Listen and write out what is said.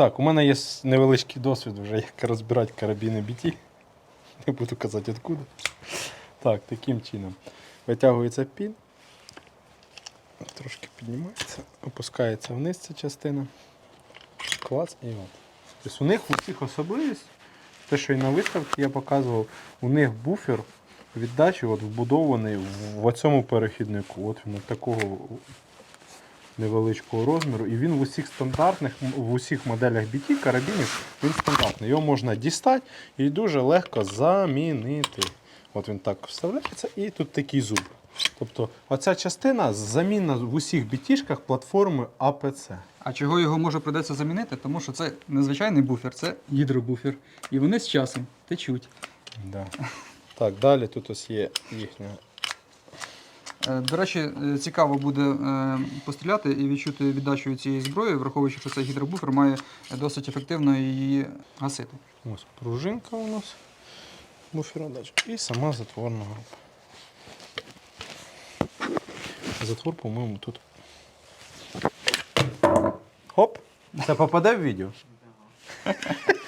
Так, у мене є невеличкий досвід вже, як розбирати карабіни BT. Не буду казати откуда. Так, таким чином. Витягується пін. Трошки піднімається, опускається вниз ця частина. Клац і от. Тобто у них у всіх особливість, те, що і на виставці я показував, у них буфер віддачі от вбудований в, в цьому перехіднику. От він такого невеличкого розміру. І він в усіх стандартних, в усіх моделях BT карабінів він стандартний. Його можна дістати і дуже легко замінити. От він так вставляється, і тут такий зуб. Тобто оця частина замінна в усіх бітішках платформи АПЦ. А чого його може придеться замінити? Тому що це незвичайний буфер, це гідробуфер. І вони з часом течуть. Да. Так, далі тут ось є їхня. Е, До речі, е, цікаво буде е, постріляти і відчути віддачу цієї зброї, враховуючи, що цей гідробуфер має досить ефективно її гасити. Ось пружинка у нас. Буфера далі. І сама затворна група. Затвор, по-моєму, тут. Хоп! Це попаде в відео?